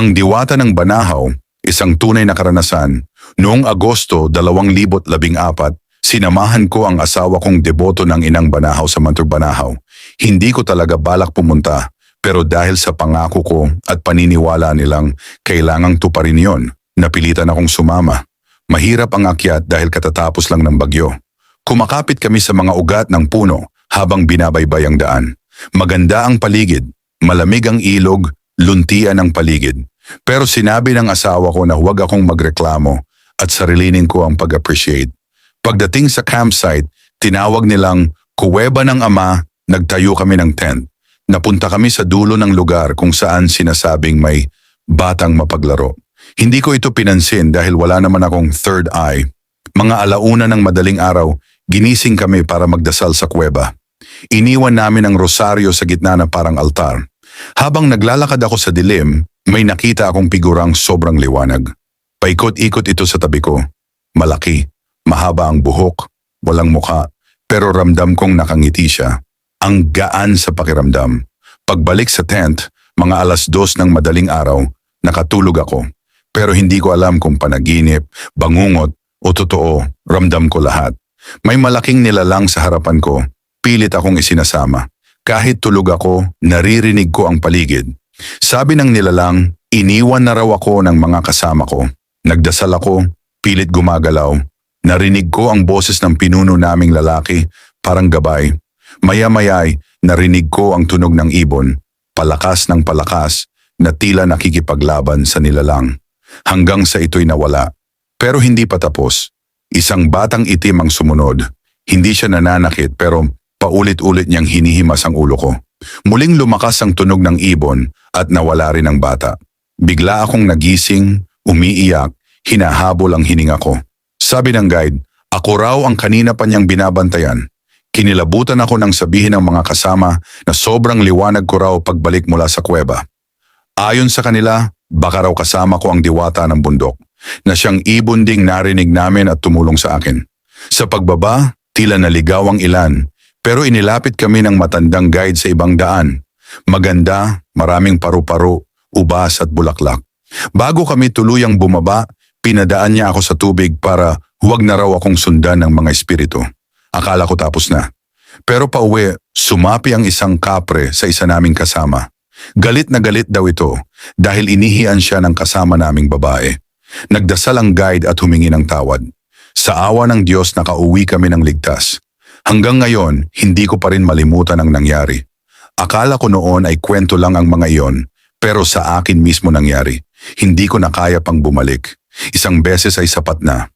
Ang diwata ng Banahaw, isang tunay na karanasan, noong Agosto 2014, sinamahan ko ang asawa kong deboto ng inang Banahaw sa Mantur Banahaw. Hindi ko talaga balak pumunta, pero dahil sa pangako ko at paniniwala nilang kailangang tuparin yon, napilitan akong sumama. Mahirap ang akyat dahil katatapos lang ng bagyo. Kumakapit kami sa mga ugat ng puno habang binabaybay ang daan. Maganda ang paligid, malamig ang ilog, luntian ang paligid. Pero sinabi ng asawa ko na huwag akong magreklamo at sarilinin ko ang pag-appreciate. Pagdating sa campsite, tinawag nilang kuweba ng ama, nagtayo kami ng tent. Napunta kami sa dulo ng lugar kung saan sinasabing may batang mapaglaro. Hindi ko ito pinansin dahil wala naman akong third eye. Mga alauna ng madaling araw, ginising kami para magdasal sa kuweba. Iniwan namin ang rosaryo sa gitna na parang altar. Habang naglalakad ako sa dilim, may nakita akong figurang sobrang liwanag. Paikot-ikot ito sa tabi ko. Malaki, mahaba ang buhok, walang muka, pero ramdam kong nakangiti siya. Ang gaan sa pakiramdam. Pagbalik sa tent, mga alas dos ng madaling araw, nakatulog ako. Pero hindi ko alam kung panaginip, bangungot o totoo, ramdam ko lahat. May malaking nilalang sa harapan ko, pilit akong isinasama. Kahit tulog ako, naririnig ko ang paligid. Sabi ng nilalang, iniwan na raw ako ng mga kasama ko. Nagdasal ako, pilit gumagalaw. Narinig ko ang boses ng pinuno naming lalaki, parang gabay. Maya-mayay, narinig ko ang tunog ng ibon, palakas ng palakas, na tila nakikipaglaban sa nilalang. Hanggang sa ito'y nawala. Pero hindi pa tapos. Isang batang itim ang sumunod. Hindi siya nananakit pero paulit-ulit niyang hinihimas ang ulo ko. Muling lumakas ang tunog ng ibon at nawala rin ang bata. Bigla akong nagising, umiiyak, hinahabol ang hininga ko. Sabi ng guide, ako raw ang kanina pa niyang binabantayan. Kinilabutan ako nang sabihin ng mga kasama na sobrang liwanag ko raw pagbalik mula sa kuweba. Ayon sa kanila, baka raw kasama ko ang diwata ng bundok, na siyang ibon ding narinig namin at tumulong sa akin. Sa pagbaba, tila naligaw ang ilan, pero inilapit kami ng matandang guide sa ibang daan. Maganda, maraming paru-paro, ubas at bulaklak. Bago kami tuluyang bumaba, pinadaan niya ako sa tubig para huwag na raw akong sundan ng mga espiritu. Akala ko tapos na. Pero pauwi, sumapi ang isang kapre sa isa naming kasama. Galit na galit daw ito dahil inihian siya ng kasama naming babae. Nagdasal ang guide at humingi ng tawad. Sa awa ng Diyos nakauwi kami ng ligtas. Hanggang ngayon, hindi ko pa rin malimutan ang nangyari. Akala ko noon ay kwento lang ang mga iyon, pero sa akin mismo nangyari. Hindi ko na kaya pang bumalik. Isang beses ay sapat na.